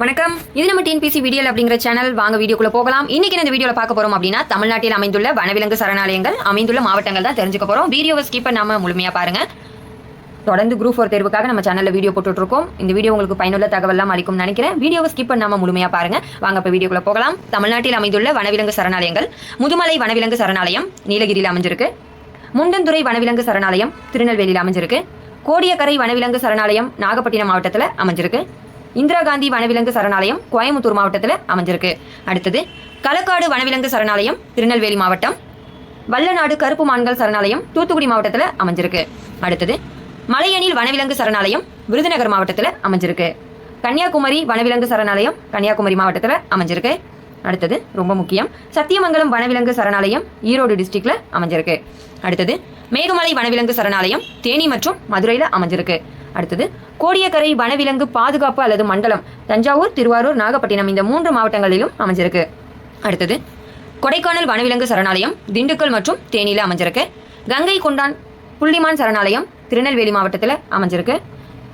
வணக்கம். இது நம்ம டிஎன்பிசி வீடியல் அப்படிங்கிற சேனல் வாங்க வீடியோக்குள்ள போகலாம். இன்னைக்கு இந்த வீடியோல பார்க்க போறோம் அப்படின்னா தமிழ்நாட்டில் அமைந்துள்ள வனவிலங்கு சரணாலயங்கள் அமைந்துள்ள மாவட்டங்கள் தான் தெரிஞ்சுக்க போறோம். வீடியோவை ஸ்கிப் பண்ணாம முழுமையா பாருங்க. தொடர்ந்து குரூப் ஃபோர் தேர்வுக்காக நம்ம சேனல்ல வீடியோ போட்டுட்டு இருக்கோம். இந்த வீடியோ உங்களுக்கு பயனுள்ள தகவலாம் அளிக்கும் நினைக்கிறேன். வீடியோவை ஸ்கிப் பண்ணாம முழுமையா பாருங்க. வாங்க இப்ப வீடியோக்குள்ள போகலாம். தமிழ்நாட்டில் அமைந்துள்ள வனவிலங்கு சரணாலயங்கள். முதுமலை வனவிலங்கு சரணாலயம் நீலகிரியில் அமைஞ்சிருக்கு. முண்டந்துறை வனவிலங்கு சரணாலயம் திருநெல்வேலியில் அமைஞ்சிருக்கு. கோடியக்கரை வனவிலங்கு சரணாலயம் நாகப்பட்டினம் மாவட்டத்தில் அமைஞ்சிருக்கு. இந்திரா காந்தி வனவிலங்கு சரணாலயம் கோயம்புத்தூர் மாவட்டத்தில் அமைஞ்சிருக்கு. அடுத்தது களக்காடு வனவிலங்கு சரணாலயம் திருநெல்வேலி மாவட்டம். வல்லநாடு கருப்பு மான்கள் சரணாலயம் தூத்துக்குடி மாவட்டத்தில் அமைஞ்சிருக்கு. அடுத்தது மலையணில் வனவிலங்கு சரணாலயம் விருதுநகர் மாவட்டத்தில் அமைஞ்சிருக்கு. கன்னியாகுமரி வனவிலங்கு சரணாலயம் கன்னியாகுமரி மாவட்டத்தில் அமைஞ்சிருக்கு. அடுத்தது ரொம்ப முக்கியம் சத்தியமங்கலம் வனவிலங்கு சரணாலயம் ஈரோடு டிஸ்ட்ரிக்டில் அமைஞ்சிருக்கு. அடுத்தது மேகமலை வனவிலங்கு சரணாலயம் தேனி மற்றும் மதுரையில் அமைஞ்சிருக்கு. அடுத்தது கோடியக்கரை வனவிலங்கு பாதுகாப்பு அல்லது மண்டலம் தஞ்சாவூர் திருவாரூர் நாகப்பட்டினம் இந்த மூன்று மாவட்டங்களிலும் அமைஞ்சிருக்கு. அடுத்தது கொடைக்கானல் வனவிலங்கு சரணாலயம் திண்டுக்கல் மற்றும் தேனியில் அமைஞ்சிருக்கு. கங்கை கொண்டான் புள்ளிமான் சரணாலயம் திருநெல்வேலி மாவட்டத்தில் அமைஞ்சிருக்கு.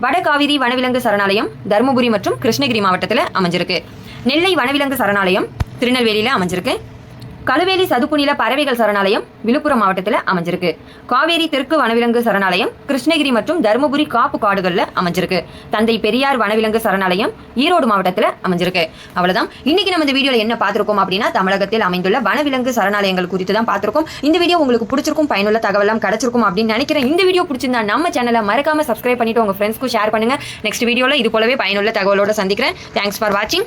வடகாவிரி வனவிலங்கு சரணாலயம் தருமபுரி மற்றும் கிருஷ்ணகிரி மாவட்டத்தில் அமைஞ்சிருக்கு. நெல்லை வனவிலங்கு சரணாலயம் திருநெல்வேலியில் அமைஞ்சிருக்கு. கழுவேலி சதுப்புநில பறவைகள் சரணாலயம் விழுப்புரம் மாவட்டத்தில் அமைஞ்சிருக்கு. காவேரி தெற்கு வனவிலங்கு சரணாலயம் கிருஷ்ணகிரி மற்றும் தருமபுரி காப்பு காடுகளில் அமைஞ்சிருக்கு. தந்தை பெரியார் வனவிலங்கு சரணாலயம் ஈரோடு மாவட்டத்தில் அமைஞ்சிருக்கு. அவ்வளவுதான். இன்னைக்கு நம்ம இந்த வீடியோவில் என்ன பார்த்துருக்கோம் அப்படின்னா தமிழகத்தில் அமைந்துள்ள வனவிலங்கு சரணாலயங்கள் குறித்து தான் பார்த்துருக்கோம். இந்த வீடியோ உங்களுக்கு பிடிச்சிருக்கும் பயனுள்ள தகவலாம் கிடைச்சிருக்கும் அப்படின்னு நினைக்கிறேன். இந்த வீடியோ பிடிச்சிருந்தா நம்ம சேனலை மறக்காம சப்ஸ்கிரைப் பண்ணிட்டு உங்க ஃப்ரெண்ட்ஸ்க்கும் ஷேர் பண்ணுங்க. நெக்ஸ்ட் வீடியோவில் இது போலவே பயனுள்ள தகவலோட சந்திக்கிறேன். தேங்க்ஸ் ஃபார் வாட்சிங்